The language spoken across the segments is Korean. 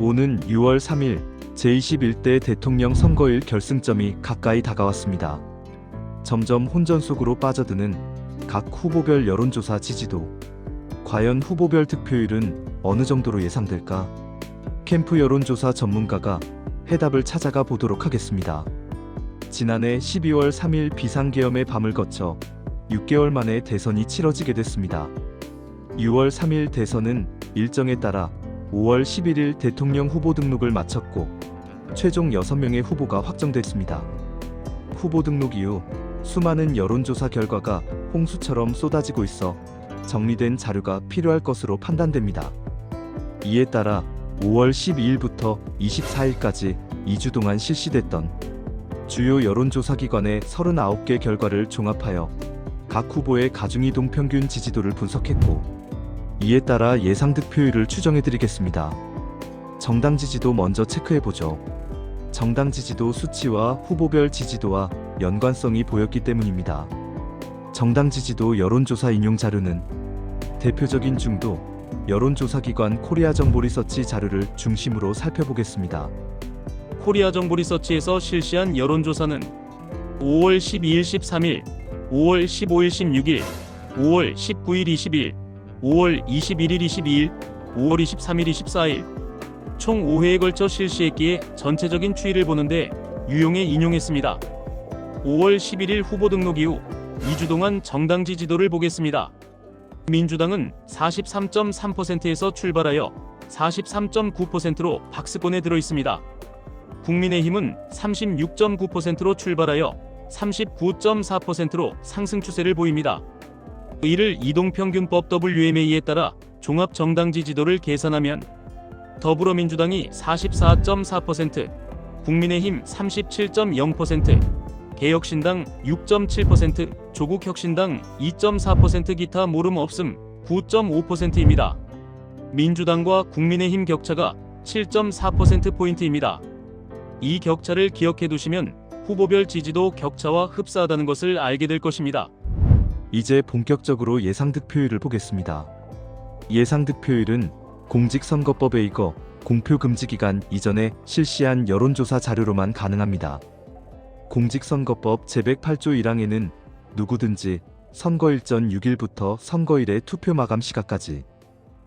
오는 6월 3일 제21대 대통령 선거일 결승점이 가까이 다가왔습니다. 점점 혼전 속으로 빠져드는 각 후보별 여론조사 지지도. 과연 후보별 득표율은 어느 정도로 예상될까? 캠프 여론조사 전문가가 해답을 찾아가 보도록 하겠습니다. 지난해 12월 3일 비상계엄의 밤을 거쳐 6개월 만에 대선이 치러지게 됐습니다. 6월 3일 대선은 일정에 따라 5월 11일 대통령 후보 등록을 마쳤고 최종 6명의 후보가 확정됐습니다. 후보 등록 이후 수많은 여론조사 결과가 홍수처럼 쏟아지고 있어 정리된 자료가 필요할 것으로 판단됩니다. 이에 따라 5월 12일부터 24일까지 2주 동안 실시됐던 주요 여론조사 기관의 39개 결과를 종합하여 각 후보의 가중이동 평균 지지도를 분석했고 이에 따라 예상 득표율을 추정해 드리겠습니다. 정당 지지도 먼저 체크해 보죠. 정당 지지도 수치와 후보별 지지도와 연관성이 보였기 때문입니다. 정당 지지도 여론조사 인용 자료는 대표적인 중도 여론조사 기관 코리아 정보 리서치 자료를 중심으로 살펴보겠습니다. 코리아 정보 리서치에서 실시한 여론조사는 5월 12일 13일, 5월 15일 16일, 5월 19일 20일, 5월 21일 22일, 5월 23일 24일 총 5회에 걸쳐 실시했기에 전체적인 추이를 보는데 유용에 인용했습니다. 5월 11일 후보 등록 이후 2주 동안 정당 지지도를 보겠습니다. 민주당은 43.3%에서 출발하여 43.9%로 박스권에 들어 있습니다. 국민의힘은 36.9%로 출발하여 39.4%로 상승 추세를 보입니다. 이를 이동평균법 WMA에 따라 종합 정당 지 지도를 계산하면 더불어민주당이 44.4%, 국민의힘 37.0%, 개혁신당 6.7%, 조국혁신당 2.4% 기타 모름 없음 9.5%입니다. 민주당과 국민의힘 격차가 7.4%포인트입니다. 이 격차를 기억해 두시면 후보별 지지도 격차와 흡사하다는 것을 알게 될 것입니다. 이제 본격적으로 예상 득표율을 보겠습니다. 예상 득표율은 공직선거법에 의거 공표 금지 기간 이전에 실시한 여론조사 자료로만 가능합니다. 공직선거법 제108조 1항에는 누구든지 선거일 전 6일부터 선거일의 투표 마감 시각까지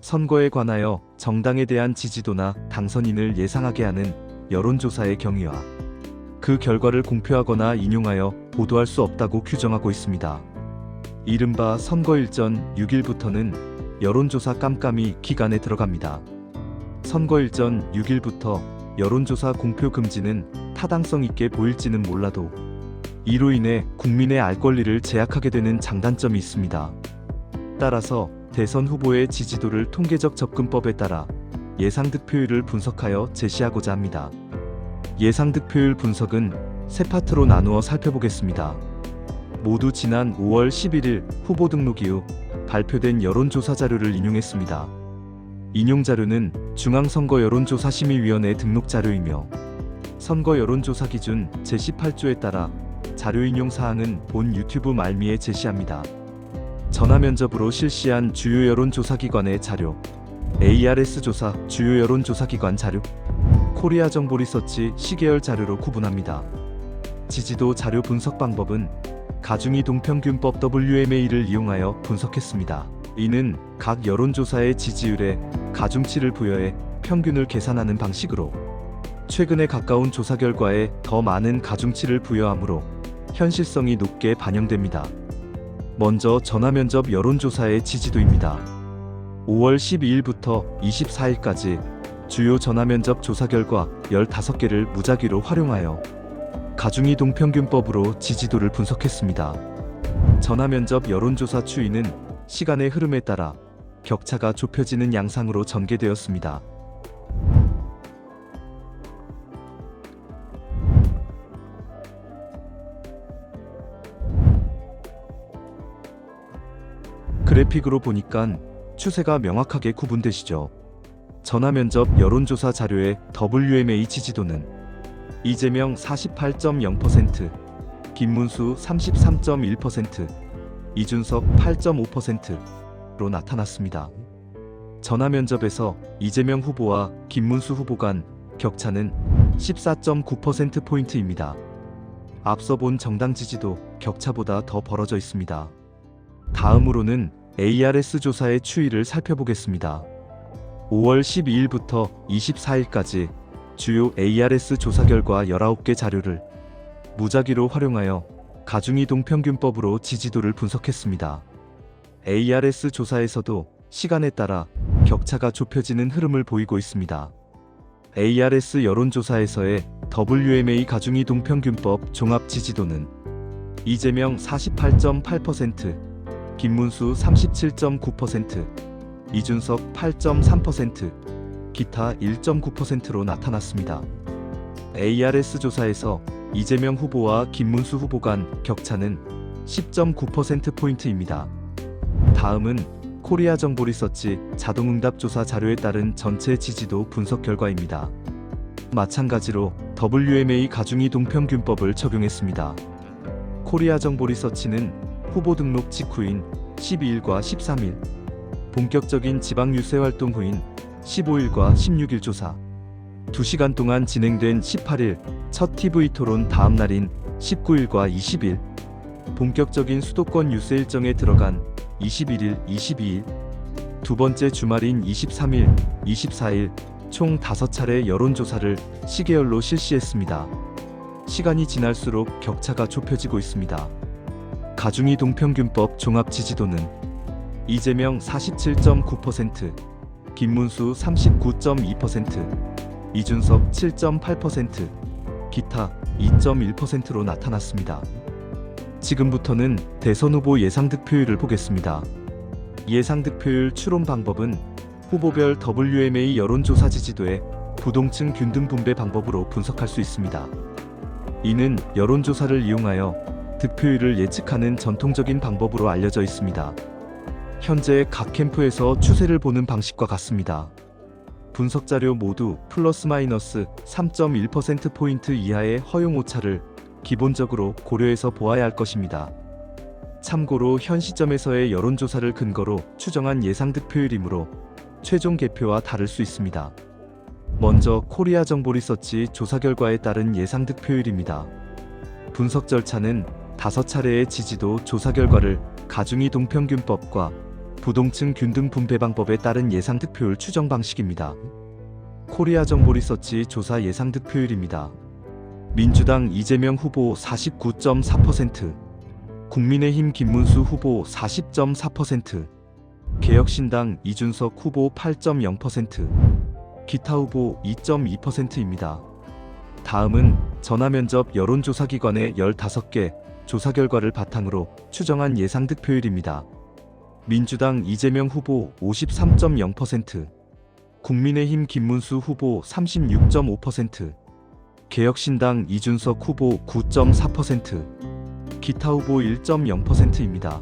선거에 관하여 정당에 대한 지지도나 당선인을 예상하게 하는 여론조사의 경위와 그 결과를 공표하거나 인용하여 보도할 수 없다고 규정하고 있습니다. 이른바 선거일 전 6일부터는 여론조사 깜깜이 기간에 들어갑니다. 선거일 전 6일부터 여론조사 공표 금지는 타당성 있게 보일지는 몰라도 이로 인해 국민의 알 권리를 제약하게 되는 장단점이 있습니다. 따라서 대선 후보의 지지도를 통계적 접근법에 따라 예상 득표율을 분석하여 제시하고자 합니다. 예상 득표율 분석은 세 파트로 나누어 살펴보겠습니다. 모두 지난 5월 11일 후보 등록 이후 발표된 여론조사 자료를 인용했습니다. 인용 자료는 중앙선거 여론조사 심의위원회 등록 자료이며 선거 여론조사 기준 제18조에 따라 자료 인용 사항은 본 유튜브 말미에 제시합니다. 전화 면접으로 실시한 주요 여론조사 기관의 자료, ARS 조사 주요 여론조사 기관 자료, 코리아 정보 리서치 시계열 자료로 구분합니다. 지지도 자료 분석 방법은 가중이 동평균법 WMA를 이용하여 분석했습니다. 이는 각 여론조사의 지지율에 가중치를 부여해 평균을 계산하는 방식으로 최근에 가까운 조사 결과에 더 많은 가중치를 부여하므로 현실성이 높게 반영됩니다. 먼저 전화면접 여론조사의 지지도입니다. 5월 12일부터 24일까지 주요 전화면접 조사 결과 15개를 무작위로 활용하여 가중이 동평균법으로 지지도를 분석했습니다. 전화 면접 여론조사 추이는 시간의 흐름에 따라 격차가 좁혀지는 양상으로 전개되었습니다. 그래픽으로 보니까 추세가 명확하게 구분되시죠. 전화 면접 여론조사 자료의 WMA 지지도는 이재명 48.0%, 김문수 33.1%, 이준석 8.5%로 나타났습니다. 전화 면접에서 이재명 후보와 김문수 후보 간 격차는 14.9%포인트입니다. 앞서 본 정당 지지도 격차보다 더 벌어져 있습니다. 다음으로는 ARS 조사의 추이를 살펴보겠습니다. 5월 12일부터 24일까지 주요 ARS 조사 결과 19개 자료를 무작위로 활용하여 가중이 동 평균법으로 지지도를 분석했습니다. ARS 조사에서도 시간에 따라 격차가 좁혀지는 흐름을 보이고 있습니다. ARS 여론조사에서의 WMA 가중이 동 평균법 종합 지지도는 이재명 48.8%, 김문수 37.9%, 이준석 8.3%, 기타 1.9%로 나타났습니다. ARS 조사에서 이재명 후보와 김문수 후보 간 격차는 10.9%포인트입니다. 다음은 코리아 정보 리서치 자동응답 조사 자료에 따른 전체 지지도 분석 결과입니다. 마찬가지로 WMA 가중이 동 평균법을 적용했습니다. 코리아 정보 리서치는 후보 등록 직후인 12일과 13일, 본격적인 지방 유세 활동 후인 15일과 16일 조사, 2시간 동안 진행된 18일 첫 TV 토론 다음 날인 19일과 20일, 본격적인 수도권 유세 일정에 들어간 21일, 22일, 두 번째 주말인 23일, 24일 총 5차례 여론조사를 시계열로 실시했습니다. 시간이 지날수록 격차가 좁혀지고 있습니다. 가중이 동평균법 종합 지지도는 이재명 47.9%, 김문수 39.2%, 이준석 7.8%, 기타 2.1%로 나타났습니다. 지금부터는 대선 후보 예상 득표율을 보겠습니다. 예상 득표율 추론 방법은 후보별 WMA 여론조사 지지도의 부동층 균등 분배 방법으로 분석할 수 있습니다. 이는 여론조사를 이용하여 득표율을 예측하는 전통적인 방법으로 알려져 있습니다. 현재 각 캠프에서 추세를 보는 방식과 같습니다. 분석 자료 모두 플러스 마이너스 3.1%포인트 이하의 허용 오차를 기본적으로 고려해서 보아야 할 것입니다. 참고로 현 시점에서의 여론조사를 근거로 추정한 예상 득표율이므로 최종 개표와 다를 수 있습니다. 먼저 코리아 정보 리서치 조사 결과에 따른 예상 득표율입니다. 분석 절차는 다섯 차례의 지지도 조사 결과를 가중이 동평균법과 부동층 균등 분배 방법에 따른 예상 득표율 추정 방식입니다. 코리아 정보 리서치 조사 예상 득표율입니다. 민주당 이재명 후보 49.4%, 국민의힘 김문수 후보 40.4%, 개혁신당 이준석 후보 8.0%, 기타 후보 2.2%입니다. 다음은 전화면접 여론조사기관의 15개 조사 결과를 바탕으로 추정한 예상 득표율입니다. 민주당 이재명 후보 53.0%, 국민의힘 김문수 후보 36.5%, 개혁신당 이준석 후보 9.4%, 기타 후보 1.0%입니다.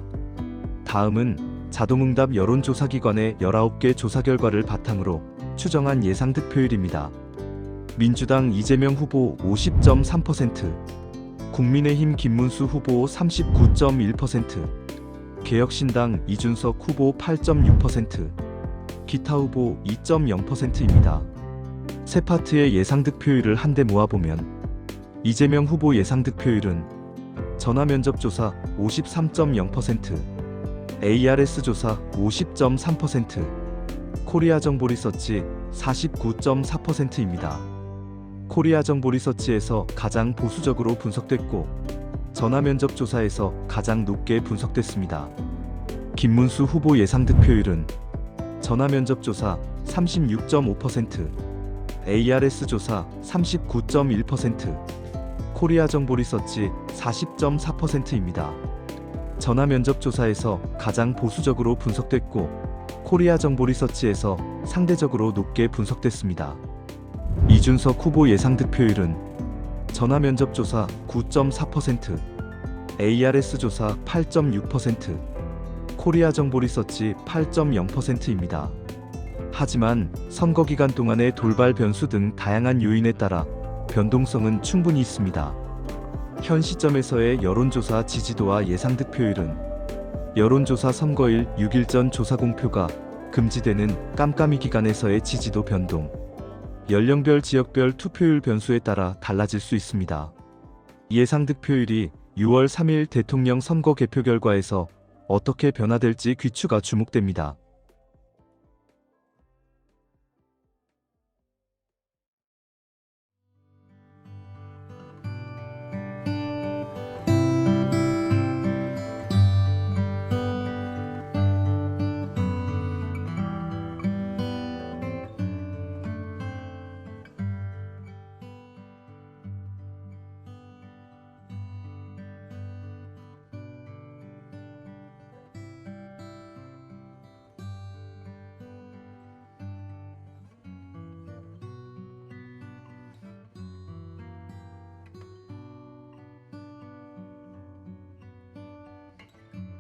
다음은 자동응답 여론조사기관의 19개 조사 결과를 바탕으로 추정한 예상 득표율입니다. 민주당 이재명 후보 50.3%, 국민의힘 김문수 후보 39.1%, 개혁신당 이준석 후보 8.6%, 기타 후보 2.0%입니다. 세 파트의 예상 득표율을 한데 모아보면 이재명 후보 예상 득표율은 전화 면접 조사 53.0%, ARS 조사 50.3%, 코리아 정보 리서치 49.4%입니다. 코리아 정보 리서치에서 가장 보수적으로 분석됐고 전화 면접 조사에서 가장 높게 분석됐습니다. 김문수 후보 예상 득표율은 전화 면접 조사 36.5%, ARS 조사 39.1%, 코리아 정보 리서치 40.4%입니다. 전화 면접 조사에서 가장 보수적으로 분석됐고 코리아 정보 리서치에서 상대적으로 높게 분석됐습니다. 이준석 후보 예상 득표율은 전화 면접 조사 9.4%, ARS 조사 8.6%, 코리아 정보 리서치 8.0%입니다. 하지만 선거 기간 동안의 돌발 변수 등 다양한 요인에 따라 변동성은 충분히 있습니다. 현 시점에서의 여론조사 지지도와 예상 득표율은 여론조사 선거일 6일 전 조사 공표가 금지되는 깜깜이 기간에서의 지지도 변동. 연령별 지역별 투표율 변수에 따라 달라질 수 있습니다. 예상 득표율이 6월 3일 대통령 선거 개표 결과에서 어떻게 변화될지 귀추가 주목됩니다.